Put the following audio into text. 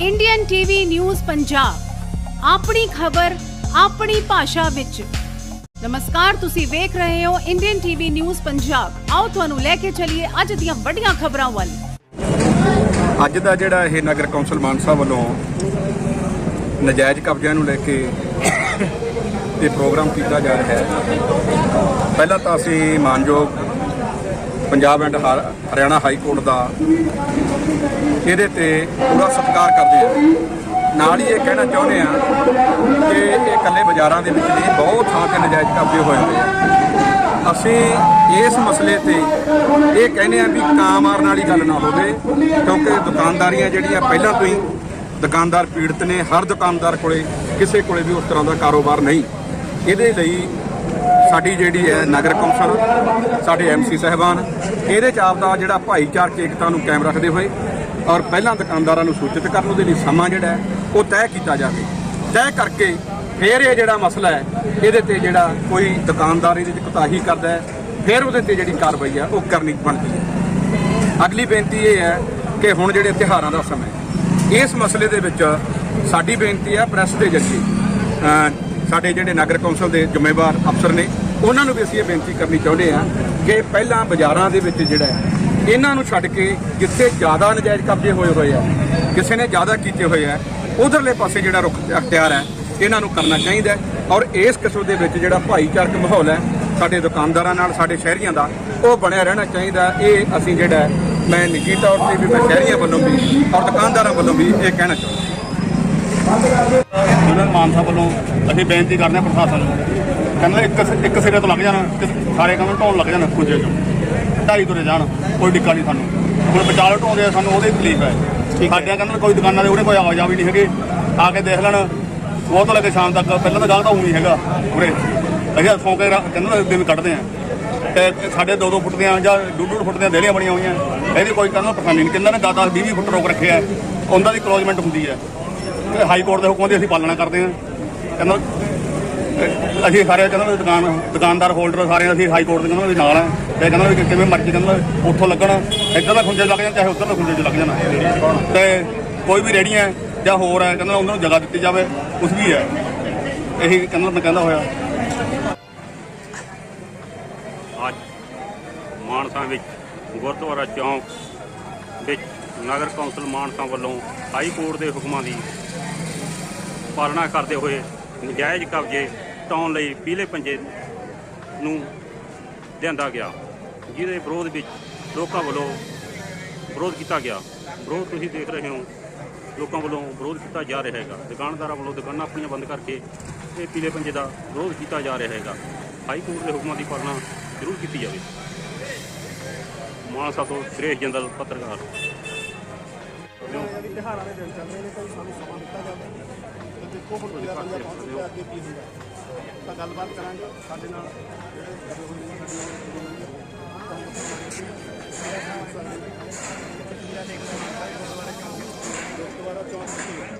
Indian TV news Punjab ਆਪਣੀ ਖਬਰ, ਆਪਣੀ ਭਾਸ਼ਾ ਵਿੱਚ। ਨਮਸਕਾਰ, ਤੁਸੀਂ ਵੇਖ ਰਹੇ ਹੋ ਇੰਡੀਅਨ ਟੀਵੀ ਨਿਊਜ਼ ਪੰਜਾਬ ਆਓ ਤੁਹਾਨੂੰ ਲੈ ਕੇ ਚੱਲੀਏ ਅੱਜ ਦੀਆਂ ਵੱਡੀਆਂ ਖਬਰਾਂ ਵੱਲ। ਅੱਜ ਦਾ ਜਿਹੜਾ ਇਹ ਨਗਰ ਕੌਂਸਲ ਮਾਨਸਾ ਵੱਲੋਂ ਨਜਾਇਜ਼ ਕਬਜ਼ਿਆਂ ਨੂੰ ਲੈ ਕੇ ਇਹ ਪ੍ਰੋਗਰਾਮ ਕੀਤਾ ਜਾ ਰਿਹਾ ਹੈ। ਪਹਿਲਾਂ ਤਾਂ ਅਸੀਂ ਮਾਨਯੋਗ ਪੰਜਾਬ ਐਂਡ ਹਰ- ਹਰਿਆਣਾ ਹਾਈ ਕੋਰਟ ਦਾ ਇਹਦੇ ਤੇ ਪੂਰਾ ਸਤਿਕਾਰ ਕਰਦੇ ਆ ਨਾਲ ਹੀ ਇਹ ਕਹਿਣਾ ਚਾਹੁੰਦੇ ਆ ਕਿ ਇਹ ਇਕੱਲੇ ਬਾਜ਼ਾਰਾਂ ਦੇ ਵਿੱਚ ਨਹੀਂ, ਬਹੁਤ ਥਾਂ ਤੇ ਨਜਾਇਜ਼ ਕਬਜ਼ੇ ਹੋਏ ਹੋਏ ਆ। ਅਸੀਂ ਇਸ ਮਸਲੇ ਤੇ ਇਹ ਕਹਿੰਦੇ ਆ ਵੀ ਕਾਂ ਮਾਰਨ ਵਾਲੀ ਗੱਲ ਨਾ ਹੋਵੇ, ਕਿਉਂਕਿ ਦੁਕਾਨਦਾਰੀਆਂ ਜਿਹੜੀਆਂ ਪਹਿਲਾਂ ਤੋਂ ਹੀ ਦੁਕਾਨਦਾਰ ਪੀੜਤ ਨੇ, ਹਰ ਦੁਕਾਨਦਾਰ ਕੋਲੇ, ਕਿਸੇ ਕੋਲੇ ਵੀ ਉਸ ਤਰ੍ਹਾਂ ਦਾ ਕਾਰੋਬਾਰ ਨਹੀਂ। ਇਹਦੇ ਲਈ ਸਾਡੀ ਜਿਹੜੀ ਹੈ ਨਗਰ ਕੌਂਸਲ, ਸਾਡੇ ਐਮਸੀ ਸਾਹਿਬਾਨ, ਇਹਦੇ ਚ ਆਪਦਾ ਜਿਹੜਾ ਭਾਈਚਾਰਕ ਏਕਤਾ ਨੂੰ ਕਾਇਮ ਰੱਖਦੇ ਹੋਏ ਔਰ ਪਹਿਲਾਂ ਦੁਕਾਨਦਾਰਾਂ ਨੂੰ ਸੂਚਿਤ ਕਰਨ ਉਹਦੇ ਲਈ ਸਮਾਂ ਜਿਹੜਾ ਉਹ ਤੈਅ ਕੀਤਾ ਜਾਵੇ। ਤੈਅ ਕਰਕੇ ਫਿਰ ਇਹ ਜਿਹੜਾ ਮਸਲਾ ਹੈ, ਇਹਦੇ ਤੇ ਜਿਹੜਾ ਕੋਈ ਦੁਕਾਨਦਾਰ ਇਹਦੇ 'ਚ ਕੁਤਾਹੀ ਕਰਦਾ ਹੈ, ਫਿਰ ਉਹਦੇ ਤੇ ਜਿਹੜੀ ਕਾਰਵਾਈ ਹੈ, ਉਹ ਕਰਨੀ ਬਣਦੀ ਹੈ। ਅਗਲੀ ਬੇਨਤੀ ਇਹ ਹੈ ਕਿ ਹੁਣ ਜਿਹੜੇ ਤਿਉਹਾਰਾਂ ਦਾ ਸਮਾਂ ਇਸ ਮਸਲੇ ਦੇ ਵਿੱਚ ਸਾਡੀ ਬੇਨਤੀ ਹੈ ਪ੍ਰੈਸ ਦੇ ਜ਼ਰੀਏ ਸਾਡੇ ਜਿਹੜੇ ਨਗਰ ਕੌਂਸਲ ਦੇ ਜ਼ਿੰਮੇਵਾਰ ਅਫਸਰ ਨੇ ਉਹਨਾਂ ਨੂੰ ਵੀ ਅਸੀਂ ਇਹ ਬੇਨਤੀ ਕਰਨੀ ਚਾਹੁੰਦੇ ਹਾਂ ਕਿ ਪਹਿਲਾਂ ਬਾਜ਼ਾਰਾਂ ਦੇ ਵਿੱਚ ਜਿਹੜਾ ਇਹਨਾਂ ਨੂੰ ਛੱਡ ਕੇ ਜਿੱਥੇ ਜ਼ਿਆਦਾ ਨਜਾਇਜ਼ ਕਬਜ਼ੇ ਹੋਏ ਹੋਏ ਆ, ਕਿਸੇ ਨੇ ਜ਼ਿਆਦਾ ਕੀਤੇ ਹੋਏ ਆ, ਉਧਰਲੇ ਪਾਸੇ ਜਿਹੜਾ ਰੁਖ ਅਖਤਿਆਰ ਹੈ, ਇਹਨਾਂ ਨੂੰ ਕਰਨਾ ਚਾਹੀਦਾ ਔਰ ਇਸ ਕਿਸਮ ਦੇ ਵਿੱਚ ਜਿਹੜਾ ਭਾਈਚਾਰਕ ਮਾਹੌਲ ਹੈ, ਸਾਡੇ ਦੁਕਾਨਦਾਰਾਂ ਨਾਲ, ਸਾਡੇ ਸ਼ਹਿਰੀਆਂ ਦਾ, ਉਹ ਬਣਿਆ ਰਹਿਣਾ ਚਾਹੀਦਾ ਇਹ ਅਸੀਂ ਜਿਹੜਾ ਮੈਂ ਨਿੱਜੀ ਤੌਰ ਤੇ ਵੀ, ਮੈਂ ਸ਼ਹਿਰੀਆਂ ਵੱਲੋਂ ਵੀ ਔਰ ਦੁਕਾਨਦਾਰਾਂ ਵੱਲੋਂ ਵੀ ਇਹ ਕਹਿਣਾ ਚਾਹੁੰਦਾ ਉਹਨਾਂ ਮਾਨਸਾ ਵੱਲੋਂ ਅਸੀਂ ਬੇਨਤੀ ਕਰਦੇ ਹਾਂ ਪ੍ਰਸ਼ਾਸਨ ਨੂੰ ਕਹਿੰਦਾ ਇੱਕ ਇੱਕ ਸਿਰੇ ਤੋਂ ਲੱਗ ਜਾਣ ਤੇ ਸਾਰੇ ਕੰਮ ਢੋਣ ਲੱਗ ਜਾਣ ਖੁੰਝੇ ਚੋਂ। ਢਾਈ ਤੁਰੇ ਜਾਣ ਕੋਈ ਡਿੱਕਾ ਨਹੀਂ ਸਾਨੂੰ। ਹੁਣ ਵਿਚਾਲੇ ਢੋਂਦੇ ਆ ਸਾਨੂੰ ਉਹਦੀ ਤਕਲੀਫ ਹੈ। ਸਾਡਿਆਂ ਕਹਿੰਦਾ ਕੋਈ ਦੁਕਾਨਾਂ ਦੇ ਉਹਨੇ ਕੋਈ ਆਵਾਜਾਈ ਨਹੀਂ ਹੈਗੇ। ਆ ਕੇ ਦੇਖ ਲੈਣ ਉਹ ਤੋਂ ਲੈ ਕੇ ਸ਼ਾਮ ਤੱਕ ਪਹਿਲਾਂ ਤਾਂ ਗਾਹਕ ਤਾਂ ਨਹੀਂ ਹੈਗਾ ਉਰੇ। ਅਸੀਂ ਸੌਂ ਕੇ ਰਾ- ਕਹਿੰਦਾ ਦਿਨ ਕੱਢਦੇ ਆ। ਤੇ ਸਾਡੇ 2-2 ਫੁੱਟ ਦੀਆਂ ਜਾਂ 2-2 ਫੁੱਟ ਦੀਆਂ ਦੇਲੀਆਂ ਬਣੀਆਂ ਹੋਈਆਂ। ਇਹਦੀ ਕੋਈ ਕਹਿੰਦਾ ਪਰੇਸ਼ਾਨੀ ਨਹੀਂ। ਕਿੰਨਾ ਨੇ 10-10 20 ਫੁੱਟ ਰੋਕ ਰੱਖਿਆ ਹੈ। ਉਹਨਾਂ ਦੀ ਕਲੋਜ਼ਮੈਂਟ ਹੁੰਦੀ ਹੈ। ਤੇ ਹਾਈ ਕੋਰਟ ਦੇ ਹੁਕਮਾਂ ਦੀ ਅਸੀਂ ਪਾਲਣਾ ਕਰਦੇ ਹਾਂ। ਕਹਿੰਦਾ ਅਸੀਂ ਸਾਰੇ ਕਹਿੰਦਾ ਵੀ ਦੁਕਾਨ ਦੁਕਾਨਦਾਰ ਹੋਲਡਰ ਸਾਰੇ ਅਸੀਂ ਹਾਈ ਕੋਰਟ ਦੇ ਕਹਿੰਦਾ ਵੀ ਨਾਲ ਆ। ਤੇ ਕਹਿੰਦਾ ਵੀ ਕਿਵੇਂ ਮਰਜ਼ੀ ਕਹਿੰਦਾ ਉੱਥੋਂ ਲੱਗਣ। ਇੱਧਰ ਦਾ ਖੁੰਝੇ ਲੱਗ ਜਾਣ, ਚਾਹੇ ਉੱਧਰ ਦਾ ਖੁੰਝੇ 'ਚ ਲੱਗ ਜਾਣਾ। ਤੇ ਕੋਈ ਵੀ ਰੇੜੀਆਂ ਜਾਂ ਹੋਰ ਹੈ ਕਹਿੰਦਾ ਉਹਨਾਂ ਨੂੰ ਜਗ੍ਹਾ ਦਿੱਤੀ ਜਾਵੇ ਕੁਝ ਵੀ ਹੈ ਇਹੀ ਕਹਿੰਦਾ ਮੈਂ ਕਹਿੰਦਾ ਹੋਇਆ। ਅੱਜ ਮਾਨਸਾ ਵਿੱਚ ਗੁਰਦੁਆਰਾ ਚੌਂਕ ਵਿੱਚ ਨਗਰ ਕੌਂਸਲ ਮਾਨਸਾ ਵੱਲੋਂ ਹਾਈ ਕੋਰਟ ਦੇ ਹੁਕਮਾਂ ਦੀ ਪਾਲਣਾ ਕਰਦੇ ਹੋਏ ਨਜਾਇਜ਼ ਕਬਜ਼ੇ ਟਾਉਣ ਲਈ ਪੀਲੇ ਪੰਜੇ ਨੂੰ ਲਿਆਂਦਾ ਗਿਆ। ਜਿਹਦੇ ਵਿਰੋਧ ਵਿੱਚ ਲੋਕਾਂ ਵੱਲੋਂ ਵਿਰੋਧ ਕੀਤਾ ਗਿਆ। ਵਿਰੋਧ ਤੁਸੀਂ ਦੇਖ ਰਹੇ ਹੋ, ਲੋਕਾਂ ਵੱਲੋਂ ਵਿਰੋਧ ਕੀਤਾ ਜਾ ਰਿਹਾ ਹੈਗਾ। ਦੁਕਾਨਦਾਰਾਂ ਵੱਲੋਂ ਦੁਕਾਨਾਂ ਆਪਣੀਆਂ ਬੰਦ ਕਰਕੇ ਇਹ ਪੀਲੇ ਪੰਜੇ ਦਾ ਵਿਰੋਧ ਕੀਤਾ ਜਾ ਰਿਹਾ ਹੈਗਾ। ਹਾਈ ਕੋਰਟ ਦੇ ਹੁਕਮਾਂ ਦੀ ਪਾਲਣਾ ਜ਼ਰੂਰ ਕੀਤੀ ਜਾਵੇ। ਮਾਨਸਾ ਤੋਂ ਸੁਰੇਸ਼ ਜੰਦਲ ਪੱਤਰਕਾਰ। ਤਿਹਾਰਾਂ ਦੇ ਦਿਨ ਚੱਲ ਰਹੇ ਨੇ ਕੋਈ ਸਾਨੂੰ ਸਮਾਂ ਦਿੱਤਾ ਜਾਵੇ। ਤੇ ਦੇਖੋ ਹੁਣ ਜਿਹੜਾ ਬੰਦਾ ਪਹੁੰਚਦਾ ਅੱਗੇ ਕੀ ਹੁੰਦਾ। ਤਾਂ ਗੱਲਬਾਤ ਕਰਾਂਗੇ ਸਾਡੇ ਨਾਲ ਜਿਹੜੇ